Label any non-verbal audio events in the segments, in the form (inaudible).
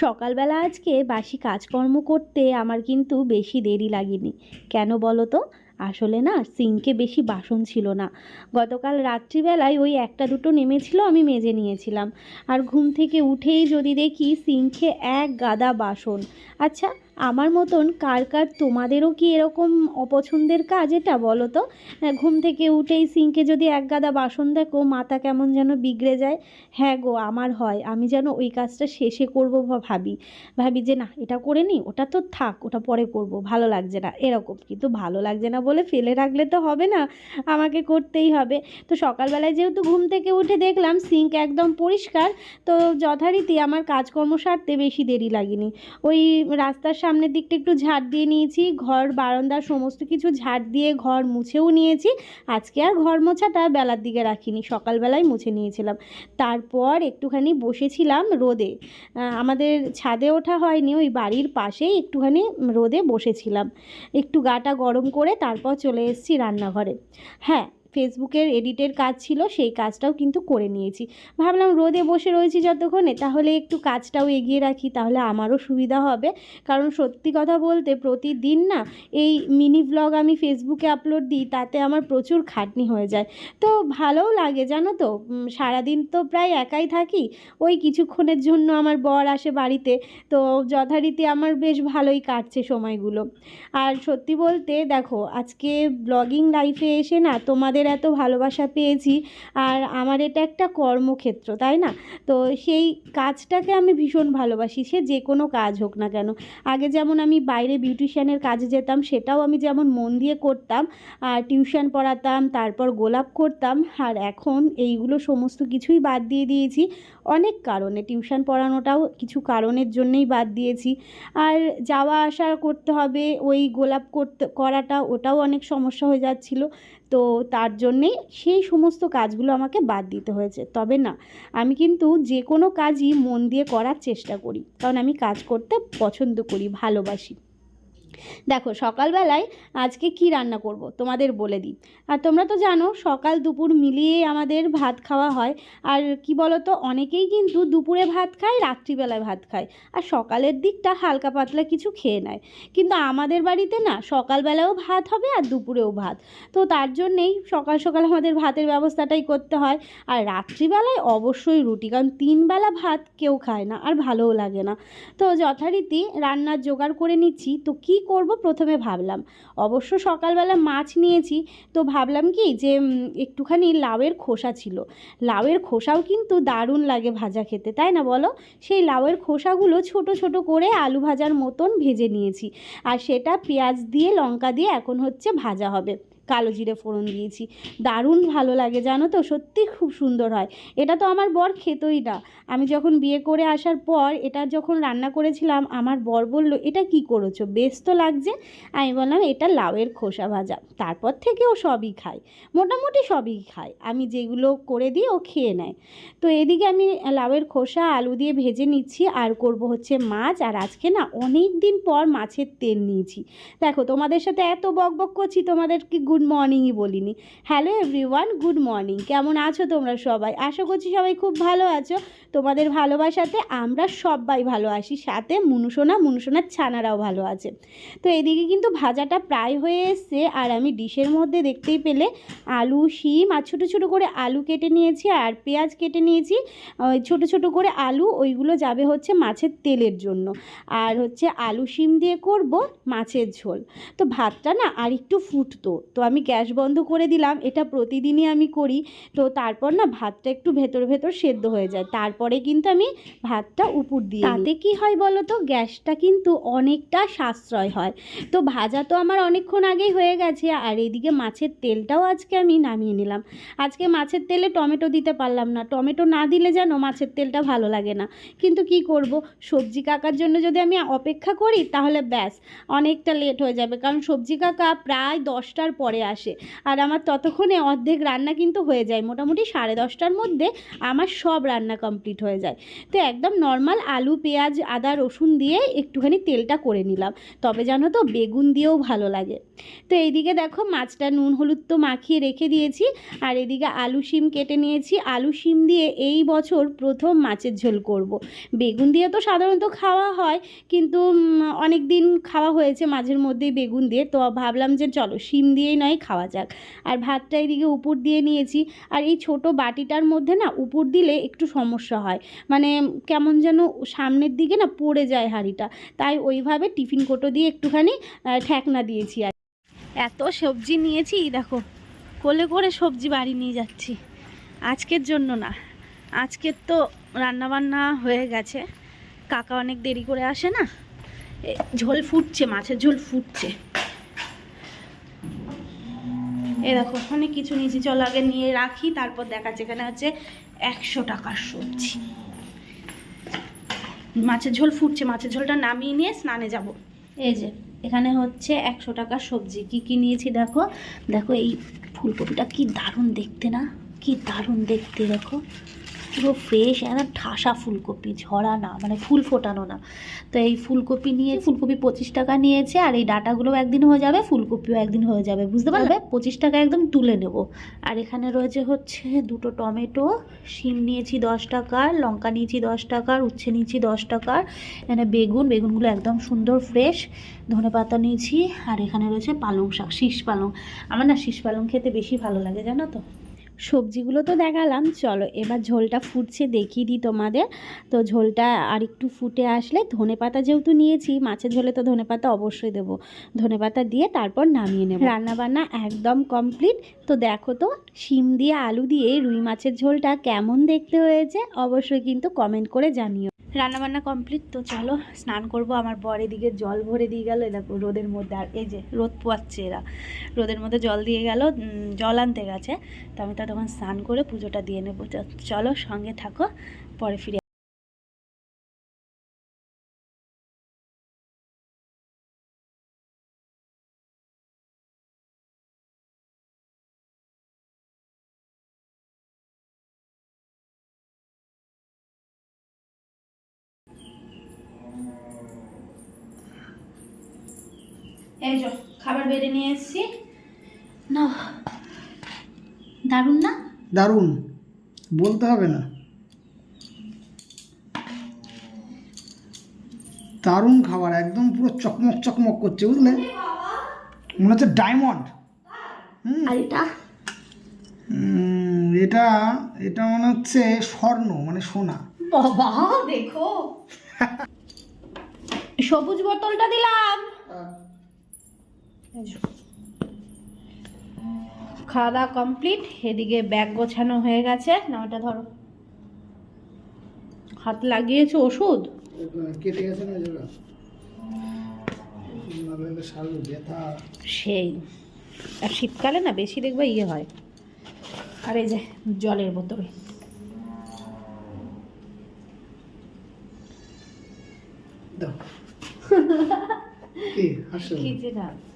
সকালবেলা আজকে বাসি কাজকর্ম করতে আমার কিন্তু বেশি দেরি লাগেনি। কেন বলো তো? আসলে না, সিঙ্কে বেশি বাসন ছিল না। গতকাল রাত্রিবেলায় ওই একটা দুটো নেমেছিল, আমি মেজে নিয়েছিলাম। আর ঘুম থেকে উঠেই যদি দেখি সিঙ্কে এক গাদা বাসন। আচ্ছা আমার মতন কার কার তোমাদেরও কি এরকম অপছন্দের কাজ এটা বলো তো? হ্যাঁ, ঘুম থেকে উঠেই সিঙ্কে যদি এক গাদা বাসন দেখো মাথা কেমন যেন বিগড়ে যায়। হ্যাঁ গো আমার হয়। আমি যেন ওই কাজটা শেষে করব ভাবি। ভাবি যে না এটা করে নিই ওটা তো থাক ওটা পরে করব। ভালো লাগছে না। এরকম। কিন্তু ভালো লাগছে না বলে ফেলে রাখলে তো হবে না। আমাকে করতেই হবে। তো সকালবেলায় যেহেতু ঘুম থেকে উঠে দেখলাম সিঙ্ক একদম পরিষ্কার তো যথারীতি আমার কাজকর্ম সারতে বেশি দেরি লাগেনি। ওই রাস্তার সামনের দিকটা একটু ঝাড় দিয়ে নিয়েছি। ঘর বারান্দার সমস্ত কিছু ঝাড় দিয়ে ঘর মুছেও নিয়েছি। আজকে আর ঘর মোছাটা বেলার দিকে রাখিনি, সকালবেলায় মুছে নিয়েছিলাম। তারপর একটুখানি বসেছিলাম রোদে। আমাদের ছাদে ওঠা হয়নি, ওই বাড়ির পাশেই একটুখানি রোদে বসেছিলাম। একটু গাটা গরম করে তারপর চলে এসেছি রান্নাঘরে। হ্যাঁ ফেসবুকের এডিটের কাজ ছিল, সেই কাজটাও কিন্তু করে নিয়েছি। ভাবলাম রোদে বসে রয়েছি যতক্ষণে, তাহলে একটু কাজটাও এগিয়ে রাখি, তাহলে আমারও সুবিধা হবে। কারণ সত্যি কথা বলতে প্রতিদিন না, এই মিনি ব্লগ আমি ফেসবুকে আপলোড দিই, তাতে আমার প্রচুর খাটনি হয়ে যায়। তো ভালোও লাগে, জানো তো? সারাদিন তো প্রায় একাই থাকি, ওই কিছুক্ষণের জন্য আমার বর আসে বাড়িতে, তো যথারীতি আমার বেশ ভালোই কাটছে সময়গুলো। আর সত্যি বলতে, দেখো, আজকে ব্লগিং লাইফে এসে না, তোমাদের এত ভালোবাসা পেয়েছি আর আমার এটা একটা কর্মক্ষেত্র, তাই না? তো সেই কাজটাকে আমি ভীষণ ভালোবাসি, সে যে কোনো কাজ হোক না কেন। আগে যেমন আমি বাইরে বিউটিশিয়ানের কাজে যেতাম, সেটাও আমি যেমন মন দিয়ে করতাম, আর টিউশন পড়াতাম, তারপর গোলাপ করতাম, আর এখন এইগুলো সমস্ত কিছুই বাদ দিয়ে দিয়েছি। অনেক কারণে। টিউশন পড়ানোটাও কিছু কারণের জন্যই বাদ দিয়েছি। আর যাওয়া আসা করতে হবে, ওই গোলাপ করতে, করাটা ওটাও অনেক সমস্যা হয়ে যাচ্ছিল। তো তার জন্যেই সেই সমস্ত কাজগুলো আমাকে বাদ দিতে হয়েছে। তবে না, আমি কিন্তু যে কোনো কাজই মন দিয়ে করার চেষ্টা করি। কারণ আমি কাজ করতে পছন্দ করি, ভালোবাসি। দেখো, সকালবেলায় আজকে কি রান্না করব? তোমাদের বলে দিই। আর তোমরা তো জানো, সকাল দুপুর মিলিয়ে আমাদের ভাত খাওয়া হয়। আর কি বলো তো অনেকেই কিন্তু দুপুরে ভাত খায়, রাত্রিবেলায় ভাত খায়। আর সকালের দিকটা হালকা পাতলা কিছু খেয়ে নেয়। কিন্তু আমাদের বাড়িতে না, সকালবেলাও ভাত হবে আর দুপুরেও ভাত। তো তার জন্যেই সকাল সকাল আমাদের ভাতের ব্যবস্থাটাই করতে হয়। আর রাত্রিবেলায় অবশ্যই রুটি, কারণ তিনবেলা ভাত কেউ খায় না, আর ভালোও লাগে না। তো যথারীতি রান্নার জোগাড় করে নিচ্ছি। তো কি করব? প্রথমে ভাবলাম। অবশ্য সকালবেলা মাছ নিয়েছি, তো ভাবলাম কি যে একটুখানি লাউয়ের খোসা ছিল। লাউয়ের খোসাও কিন্তু দারুণ লাগে ভাজা খেতে, তাই না বলো? সেই লাউয়ের খোসাগুলো ছোট ছোট করে আলু ভাজার মতন ভেজে নিয়েছি। আর সেটা পেঁয়াজ দিয়ে, লঙ্কা দিয়ে এখন হচ্ছে ভাজা হবে। কালো জিরে ফোড়ন দিয়েছি। দারুণ ভালো লাগে, জানো তো? সত্যি খুব সুন্দর হয়। এটা তো আমার বর খেতই না। আমি যখন বিয়ে করে আসার পর এটা যখন রান্না করেছিলাম, আমার বর বলল, এটা কি করেছ? বেশ তো লাগছে। আমি বললাম, এটা লাউয়ের খোসা ভাজা। তারপর থেকে ও সবই খায়। মোটামুটি সবই খায়। আমি যেগুলো করে দিই, ও খেয়ে নেয়। তো এদিকে আমি লাউয়ের খোসা, আলু দিয়ে ভেজে নিচ্ছি। আর করব হচ্ছে মাছ। আর আজকে না অনেক দিন পর মাছের তেল নিয়েছি। দেখো, তোমাদের সাথে এত বক বক করছি তোমাদেরকে গুড মর্নিংই বলিনি। Hello everyone, good morning. কেমন আছো তোমরা সবাই? আশা করছি সবাই খুব ভালো আছো। তোমাদের ভালোবাসাতে আমরা সবাই ভালো আছি। সাথে মুনুসোনা, মুনুসোনার ছানারাও ভালো আছে। তো এদিকে কিন্তু ভাজাটা প্রায় হয়ে এসছে আর আমি ডিশের মধ্যে দেখতেই পেলে আলু, শিম আর ছোটো ছোটো করে আলু কেটে নিয়েছি আর পেঁয়াজ কেটে নিয়েছি। ওই ছোটো ছোটো করে আলু, ওইগুলো যাবে হচ্ছে মাছের তেলের জন্য। আর হচ্ছে আলু শিম দিয়ে করব মাছের ঝোল। তো ভাতটা না আর একটু ফুটতো। তো আমি গ্যাস বন্ধ করে দিলাম, এটা প্রতিদিনই আমি করি। তো তারপর না ভাতটা একটু ভেতর ভেতর সেদ্ধ হয়ে যায়। তারপরে কিন্তু আমি ভাতটা উপর দিই তাতে কি হয় বলো তো? গ্যাসটা কিন্তু অনেকটা সাশ্রয় হয়। তো ভাজা তো আমার অনেকক্ষণ আগেই হয়ে গেছে, আর এদিকে মাছের তেলটাও আজকে আমি নামিয়ে নিলাম। আজকে মাছের তেলে টমেটো দিতে পারলাম না। টমেটো না দিলে যেন মাছের তেলটা ভালো লাগে না। কিন্তু কি করব? সবজি কাকার জন্য যদি আমি অপেক্ষা করি, তাহলে ব্যাস, অনেকটা লেট হয়ে যাবে। কারণ সবজি কাকা প্রায় দশটার পরে পরে আসে। আর আমার ততক্ষণে অর্ধেক রান্না কিন্তু হয়ে যায়। মোটামুটি সাড়ে দশটার মধ্যে আমার সব রান্না কমপ্লিট হয়ে যায়। তো একদম নর্মাল আলু, পেঁয়াজ, আদা, রসুন দিয়ে একটুখানি তেলটা করে নিলাম। তবে জানো তো, বেগুন দিয়েও ভালো লাগে। তো এইদিকে দেখো, মাছটা নুন, হলুদ তো মাখিয়ে রেখে দিয়েছি। আর এদিকে আলু শিম কেটে নিয়েছি। আলু শিম দিয়ে এই বছর প্রথম মাছের ঝোল করব। বেগুন দিয়ে তো সাধারণত খাওয়া হয়, কিন্তু অনেক দিন খাওয়া হয়েছে মাঝের মধ্যেই বেগুন দিয়ে। তো ভাবলাম যে চলো, শিম দিয়েই নয় খাওয়া যাক। আর ভাতটা এদিকে উপর দিয়ে নিয়েছি। আর এই ছোট বাটিটার মধ্যে না উপর দিলে একটু সমস্যা হয়। মানে কেমন যেন সামনের দিকে না পড়ে যায় হাঁড়িটা। তাই ওইভাবে টিফিন কোটো দিয়ে একটুখানি ঠেকনা দিয়েছি আর এত সবজি নিয়েছি, দেখো, কোলে করে সবজি বাড়ি নিয়ে যাচ্ছি। আজকের জন্য না, আজকের তো রান্নাবান্না হয়ে গেছে। কাকা অনেক দেরি করে আসে না। ঝোল ফুটছে, মাছের ঝোল ফুটছে। এ দেখো, অনেক কিছু নিয়েছি। চলো আগে নিয়ে রাখি, তারপর দেখাচ্ছে। এখানে হচ্ছে একশো টাকার সবজি। মাছের ঝোল ফুটছে, মাছের ঝোলটা নামিয়ে নিয়ে স্নানে যাব। এই যে, এখানে হচ্ছে একশো টাকার সবজি। কি কি নিয়েছি দেখো? দেখো এই ফুলকপিটা কি দারুণ দেখতে না? কি দারুণ দেখতে, দেখো। পুরো ফ্রেশ একদম ঠাসা ফুলকপি ঝরা না মানে ফুল ফোটানো না। তো এই ফুলকপি নিয়ে ফুলকপি পঁচিশ টাকা নিয়েছে আর এই ডাটাগুলো একদিন হয়ে যাবে ফুলকপিও একদিন হয়ে যাবে বুঝতে পারবে পঁচিশ টাকা একদম তুলে নেব। আর এখানে রয়েছে হচ্ছে দুটো টমেটো শিম নিয়েছি দশ টাকার লঙ্কা নিয়েছি দশ টাকার উচ্ছে নিয়েছি দশ টাকার এখানে বেগুন বেগুনগুলো একদম সুন্দর ফ্রেশ ধনে পাতা নিয়েছি আর এখানে রয়েছে পালং শাক শীষ পালং। আমার না শীষ পালং খেতে বেশি ভালো লাগে জানো তো? সবজিগুলো তো দেখালাম, চলো এবার ঝোলটা ফুটছে দেখিয়ে দিই তোমাদের। তো ঝোলটা আর একটু ফুটে আসলে ধনে পাতা যেহেতু নিয়েছি, মাছের ঝোলে তো ধনে পাতা অবশ্যই দেবো। ধনে পাতা দিয়ে তারপর নামিয়ে নেব। রান্নাবান্না একদম কমপ্লিট। তো দেখো তো, শিম দিয়ে আলু দিয়ে রুই মাছের ঝোলটা কেমন দেখতে হয়েছে, অবশ্যই কিন্তু কমেন্ট করে জানিও। রান্নাবান্না কমপ্লিট তো চলো স্নান করব। আমার বর এদিকে জল ভরে দিয়ে গেল দেখো রোদের মধ্যে, আর এই যে রোদ পোয়াচ্ছে এরা। রোদের মধ্যে জল দিয়ে গেল জল আনতে গেছে। তো আমি তো তখন স্নান করে পুজোটা দিয়ে নেব। চলো সঙ্গে থাকো, পরে ফিরে এই যো খাবার বেড়ে নিয়ে এসেছি না দারুণ না? দারুণ। বলতে হবে না। দারুণ খাবার একদম পুরো চকমক চকমক করছে বুঝলে? মনে হচ্ছে ডায়মন্ড আর এটা? এটা এটা মনে হচ্ছে স্বর্ণ মানে সোনা। বাবা দেখো। (laughs) সবুজ বোতলটা দিলাম। খাওয়া দাওয়া কমপ্লিট এদিকে ব্যাগ গোছানো হয়ে গেছে। না ওটা ধরো। হাত লাগিয়েছো ওষুধ? কেটে গেছে না সেই। আর শীতকালে না বেশি দেখবে ইয়ে হয়। আর এই যে জলের বোতল। (laughs) কি হাসো। কি যে না।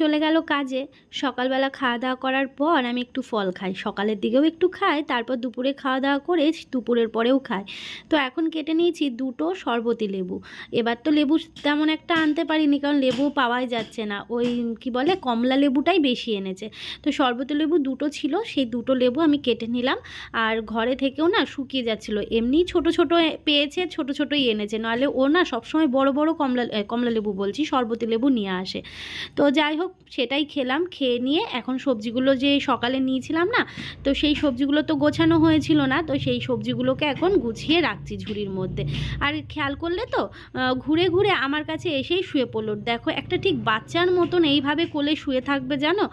চলে গেল কাজে। সকালবেলা খাওয়া দাওয়া করার পর আমি একটু ফল খাই। সকালের দিকেও একটু খাই, তারপর দুপুরে খাওয়া দাওয়া করে দুপুরের পরেও খাই। তো এখন কেটে নিয়েছি দুটো শরবতি লেবু। এবার তো লেবু তেমন একটা আনতে পারিনি, কারণ লেবু পাওয়াই যাচ্ছে না। ওই কি বলে, কমলা লেবুটাই বেশি এনেছে। তো শরবতি লেবু দুটো ছিল, সেই দুটো লেবু আমি কেটে নিলাম। আর ঘরে থেকেও না শুকিয়ে যাচ্ছিল। এমনি ছোট ছোট পেয়েছে, ছোট ছোটই এনেছে। নাহলে ও না সবসময় বড় বড় কমলা কমলা লেবু বলছি, শরবতি লেবু নিয়ে আসে। তো যাই হোক সেটাই খেলাম, খেয়ে নিয়ে এখন সবজিগুলো যে সকালে নিয়েছিলাম না, তো সেই সবজিগুলো তো গোছানো হয়েছিল না, তো সেই সবজিগুলোকে এখন গুছিয়ে রাখছি ঝুড়ির মধ্যে। আর খেয়াল করলে তো ঘুরে ঘুরে আমার কাছে এসেই শুয়ে পড়ল। দেখো, একটা ঠিক বাচ্চার মতন এইভাবে কোলে শুয়ে থাকবে জানো?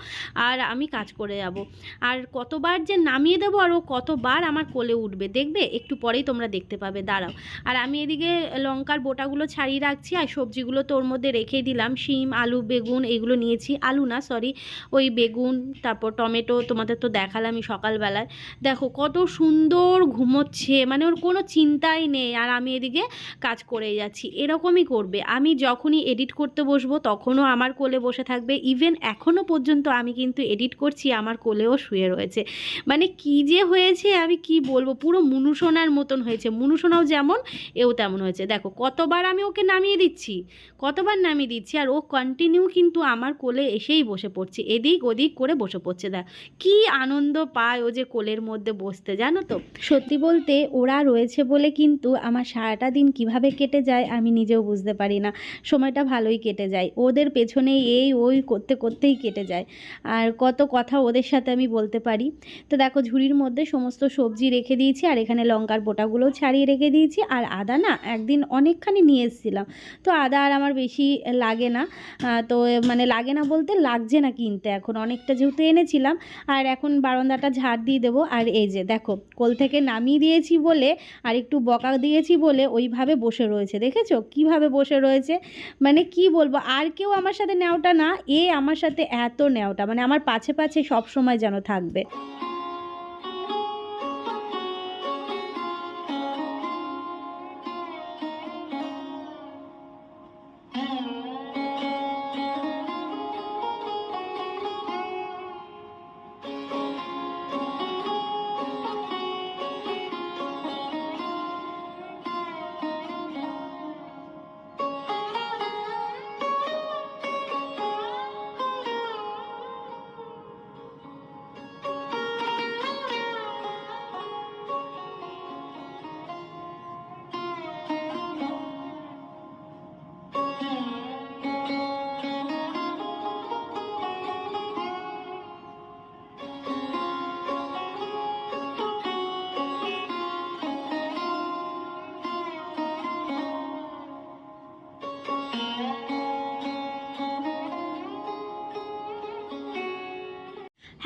আর আমি কাজ করে যাব। আর কতবার যে নামিয়ে দেবো আর ও কতবার আমার কোলে উঠবে, দেখবে? একটু পরেই তোমরা দেখতে পাবে, দাঁড়াও। আর আমি এদিকে লঙ্কার বোটাগুলো ছাড়িয়ে রাখছি, আর সবজিগুলো তোর মধ্যে রেখে দিলাম, শিম, আলু, বেগুন, এগুলো নিয়েছি। আলু না সরি ওই বেগুন, তারপর টমেটো তোমাদের তো দেখালামই সকালবেলায়। দেখো কত সুন্দর ঘুমোচ্ছে মানে ওর কোনো চিন্তাই নেই, আর আমি এদিকে কাজ করে যাচ্ছি। এরকমই করবে। আমি যখনই এডিট করতে বসবো, তখনও আমার কোলে বসে থাকবে। ইভেন এখনও পর্যন্ত আমি কিন্তু এডিট করছি, আমার কোলেও শুয়ে রয়েছে। মানে কি যে হয়েছে, আমি কি বলব? পুরো মুনুসোনার মতন হয়েছে। মুনুসোনাও যেমন, এও তেমন হয়েছে। দেখো কতবার আমি ওকে নামিয়ে দিচ্ছি, কতবার নামিয়ে দিচ্ছি, আর ও কন্টিনিউ কিন্তু আমার কোলে এসেই বসে পড়ছে। এদিক ওদিক করে বসে পড়ছে, দেখ। কি আনন্দ পায় ও যে কোলের মধ্যে বসতে, জানো তো? সত্যি বলতে ওরা রয়েছে বলে কিন্তু আমার সারাটা দিন কীভাবে কেটে যায় আমি নিজেও বুঝতে পারি না। সময়টা ভালোই কেটে যায়। ওদের পেছনে এই ওই করতে করতেই কেটে যায়। আর কত কথা ওদের সাথে আমি বলতে পারি। তো দেখো, ঝুড়ির মধ্যে সমস্ত সবজি রেখে দিয়েছি আর এখানে লঙ্কার বোটাগুলোও ছাড়িয়ে রেখে দিয়েছি। আর আদা না একদিন অনেকখানি নিয়ে এসেছিলাম। তো আদা আর আমার বেশি লাগে না। তো মানে লাগে না বলতে লাগছে না কিনতে এখন অনেকটা যেহেতু এনেছিলাম, আর এখন বারান্দাটা ঝাড় দিয়ে দেবো। আর এই যে, দেখো, কোল থেকে নামিয়ে দিয়েছি বলে, আর একটু বকা দিয়েছি বলে ওইভাবে বসে রয়েছে। দেখেছ? কীভাবে বসে রয়েছে? মানে কি বলব, আর কেউ আমার সাথে নেওয়াটা না, এ আমার সাথে এত নেওয়াটা মানে আমার পাছে পাছে সব সময় যেন থাকবে।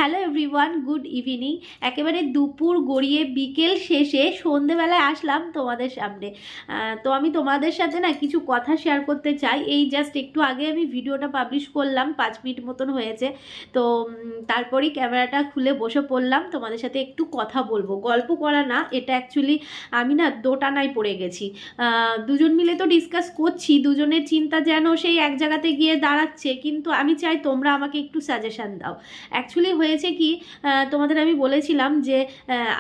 হ্যালো এভরিওয়ান গুড ইভিনিং একেবারে দুপুর গড়িয়ে বিকেল শেষে সন্ধেবেলায় আসলাম তোমাদের সামনে। তো আমি তোমাদের সাথে না কিছু কথা শেয়ার করতে চাই। এই জাস্ট একটু আগে আমি ভিডিওটা পাবলিশ করলাম, পাঁচ মিনিট মতন হয়েছে। তো তারপরেই ক্যামেরাটা খুলে বসে পড়লাম। তোমাদের সাথে একটু কথা বলব। গল্প করা না, এটা অ্যাকচুয়ালি আমি না দোটানায় পড়ে গেছি। দুজন মিলে তো ডিসকাস করছি, দুজনের চিন্তা যেন সেই এক জায়গাতে গিয়ে দাঁড়াচ্ছে। কিন্তু আমি চাই তোমরা আমাকে একটু সাজেশান দাও। অ্যাকচুয়ালি হয়েছে কি তোমাদের আমি বলেছিলাম যে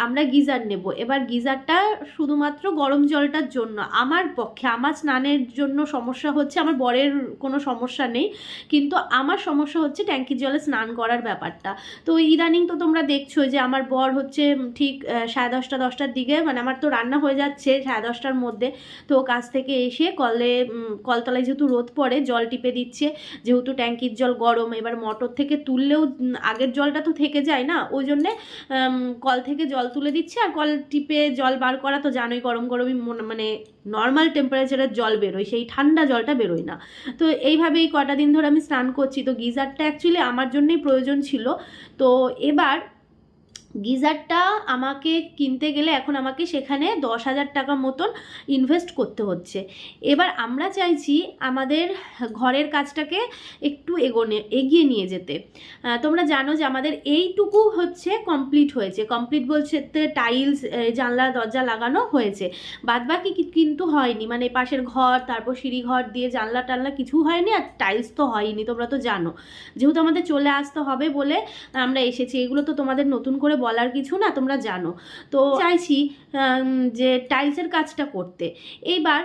আমরা গিজার নেব। এবার গিজারটা শুধুমাত্র গরম জলটার জন্য। আমার পক্ষে, আমার স্নানের জন্য সমস্যা হচ্ছে, আমার বরের কোনো সমস্যা নেই, কিন্তু আমার সমস্যা হচ্ছে ট্যাঙ্কির জলে স্নান করার ব্যাপারটা। তো ইদানিং তো তোমরা দেখছ যে, আমার বর হচ্ছে ঠিক সাড়ে দশটা, দশটার দিকে মানে আমার তো রান্না হয়ে যাচ্ছে সাড়ে দশটার মধ্যে। তো কাজ থেকে এসে কলে কলতলায় যেহেতু রোদ পড়ে, জল টিপে দিচ্ছে। যেহেতু ট্যাঙ্কির জল গরম, এবার মোটর থেকে তুললেও আগের জলটা তো থেকে যায় না, ওই জন্যে কল থেকে জল তুলে দিচ্ছে আর কল টিপে জল বার করা তো জানোই গরম গরমই মনে- নর্মাল টেম্পারেচারের জল বেরোয়, সেই ঠান্ডা জলটা বেরোয় না। তো এইভাবেই কটা দিন ধরে আমি স্নান করছি, তো গিজারটা অ্যাকচুয়ালি আমার জন্যই প্রয়োজন ছিল। তো এবার গিজারটা আমাকে কিনতে গেলে এখন আমাকে সেখানে দশ হাজার টাকা মতন ইনভেস্ট করতে হচ্ছে। এবার আমরা চাইছি আমাদের ঘরের কাজটাকে একটু এগোনে, এগিয়ে নিয়ে যেতে। তোমরা জানো যে আমাদের এইটুকু হচ্ছে কমপ্লিট হয়েছে। কমপ্লিট বলছে টাইলস জানলা, দরজা লাগানো হয়েছে। বাদবাকি কি- কিন্তু হয়নি। মানে পাশের ঘর, তারপর সিঁড়ি ঘর দিয়ে জানলা টানলা কিছু হয়নি আর টাইলস তো হয়নি, তোমরা তো জানো। যেহেতু আমাদের চলে আসতে হবে বলে আমরা এসেছি, এগুলো তো তোমাদের নতুন করে বলার কিছু না, তোমরা জানো। তো চাইছি যে টাইলসের কাজটা করতে। এইবার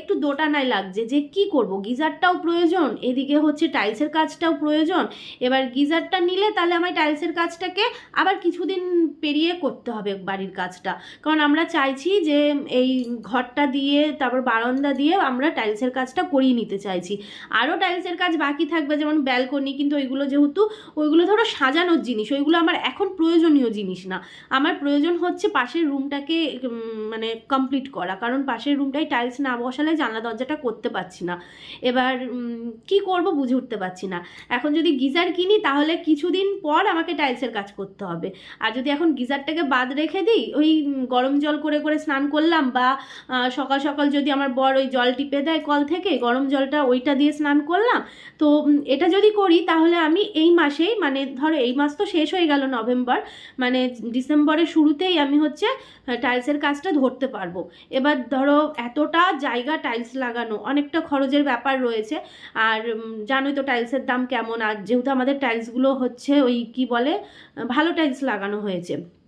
একটু দোটানায় লাগছে যে কি করব? গিজারটাও প্রয়োজন, এদিকে হচ্ছে টাইলসের কাজটাও প্রয়োজন। এবার গিজারটা নিলে তাহলে আমার টাইলসের কাজটাকে আবার কিছুদিন পেরিয়ে করতে হবে বাড়ির কাজটা। কারণ আমরা চাইছি যে এই ঘরটা দিয়ে, তারপর বারান্দা দিয়ে আমরা টাইলসের কাজটা করিয়ে নিতে চাইছি। আরও টাইলসের কাজ বাকি থাকবে, যেমন ব্যালকনি কিন্তু ওইগুলো যেহেতু, ওইগুলো ধরো সাজানোর জিনিস, ওইগুলো আমার এখন প্রয়োজনীয় জিনিস না। আমার প্রয়োজন হচ্ছে পাশের রুমটাকে মানে কমপ্লিট করা। কারণ পাশের রুমটায় টাইলস না বসালে জানলা দরজাটা করতে পারছি না। এবার কি করব বুঝে উঠতে পারছি না। এখন যদি গিজার কিনি তাহলে কিছুদিন পর আমাকে টাইলসের কাজ করতে হবে। আর যদি এখন গিজারটাকে বাদ রেখে দিই, ওই গরম জল করে করে স্নান করলাম বা সকাল সকাল যদি আমার বর ওই জল টিপে দেয় কল থেকে, গরম জলটা ওইটা দিয়ে স্নান করলাম, তো এটা যদি করি তাহলে আমি এই মাসেই মানে ধরো এই মাস তো শেষ হয়ে গেল নভেম্বর মানে ডিসেম্বরের শুরুতেই আমি হচ্ছে টাইলসের কাজটা ধরতে পারব। এবার ধরো এতটা জায়গা টাইলস লাগানো, অনেকটা খরচের ব্যাপার রয়েছে। আর জানোই তো টাইলসের দাম কেমন। আর যেহেতু আমাদের টাইলসগুলো হচ্ছে ওই কি বলে ভালো টাইলস লাগানো হয়েছে।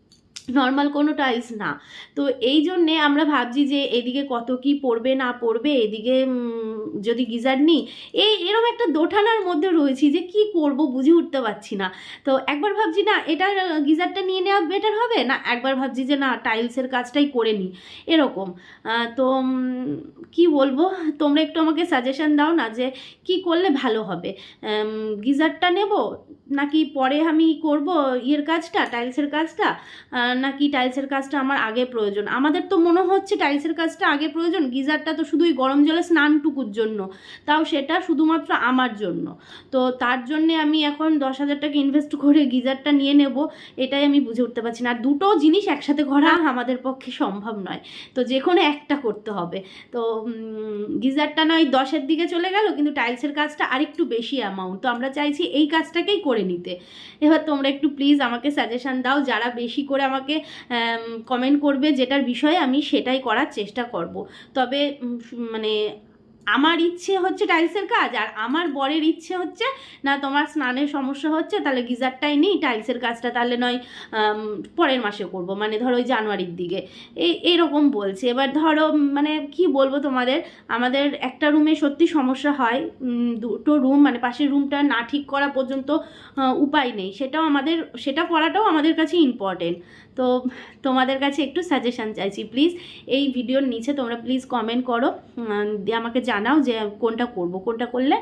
নর্মাল কোনো টাইলস না। তো এই জন্যে আমরা ভাবছি যে এদিকে কত কি পড়বে না পড়বে, এদিকে যদি গিজার নিই এই এরকম একটা দোঠানার মধ্যে রয়েছি যে কি করব বুঝে উঠতে পারছি না। তো একবার ভাবছি, না, এটার গিজারটা নিয়ে নেওয়া বেটার হবে? না, একবার ভাবছি যে, না টাইলসের কাজটাই করে নিই। এরকম। তো কি বলব? তোমরা একটু আমাকে সাজেশন দাও না যে কি করলে ভালো হবে? গিজারটা নেব? নাকি পরে আমি করব ইয়ের কাজটা টাইলসের কাজটা? নাকি টাইলসের কাজটা আমার আগে প্রয়োজন। আমাদের তো মনে হচ্ছে টাইলসের কাজটা আগে প্রয়োজন, গিজারটা তো শুধু ওই গরম জলে স্নানটুকুর জন্য। তাও সেটা শুধুমাত্র আমার জন্য। তো তার জন্যে আমি এখন দশ হাজার টাকা ইনভেস্ট করে গিজারটা নিয়ে নেব, এটাই আমি বুঝে উঠতে পারছি না। আর দুটো জিনিস একসাথে করা আমাদের পক্ষে সম্ভব নয়। তো যে কোনো একটা করতে হবে। তো গিজারটা নয় দশের দিকে চলে গেল, কিন্তু টাইলসের কাজটা আরেকটু বেশি অ্যামাউন্ট তো আমরা চাইছি এই কাজটাকেই করে নিতে। এবার তোমরা একটু প্লিজ আমাকে সাজেশন দাও, যারা বেশি করে আমাকে কমেন্ট করবে যেটার বিষয়ে আমি সেটাই করার চেষ্টা করব। তবে মানে আমার ইচ্ছে হচ্ছে টাইলসের কাজ, আর আমার বরের ইচ্ছে হচ্ছে, না তোমার স্নানের সমস্যা হচ্ছে, তাহলে গিজারটাই নেই, টাইলসের কাজটা তাহলে নয় পরের মাসে করব মানে ধরো ওই জানুয়ারির দিকে। এই এরকম বলছে। এবার ধরো মানে কি বলব তোমাদের, আমাদের একটা রুমে সত্যি সমস্যা হয় দুটো রুম মানে পাশের রুমটা না ঠিক করা পর্যন্ত উপায় নেই। সেটাও আমাদের, সেটা করাটাও আমাদের কাছে ইম্পর্টেন্ট তো তোমাদের কাছে একটু সাজেশান চাইছি প্লিজ এই ভিডিওর নিচে তোমরা প্লিজ কমেন্ট করো আমাকে জানাও যে কোনটা করব, কোনটা করলে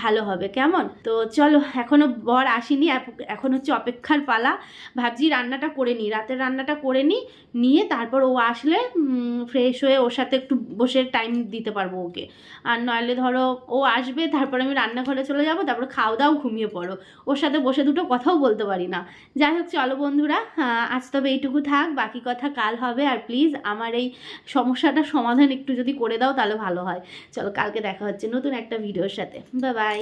ভালো হবে, কেমন? তো চলো এখনও বর আসেনি এখন হচ্ছে অপেক্ষার পালা, ভাবছি রান্নাটা করে নিই, রাতের রান্নাটা করে নিই, নিয়ে তারপর ও আসলে ফ্রেশ হয়ে ওর সাথে একটু বসে টাইম দিতে পারব ওকে। আর নইলে ধরো ও আসবে, তারপর আমি রান্নাঘরে চলে যাব, তারপর খাওয়া দাও ঘুমিয়ে পড়ো। ওর সাথে বসে দুটো কথাও বলতে পারি না। যাই হোক, চলো বন্ধুরা আজ তবে এইটুকু থাক, বাকি কথা কাল হবে। আর প্লিজ আমার এই সমস্যাটা সমাধান একটু যদি করে দাও, তাহলে ভালো হয়। চলো, কালকে দেখা হচ্ছে নতুন একটা ভিডিওর সাথে। বা বাই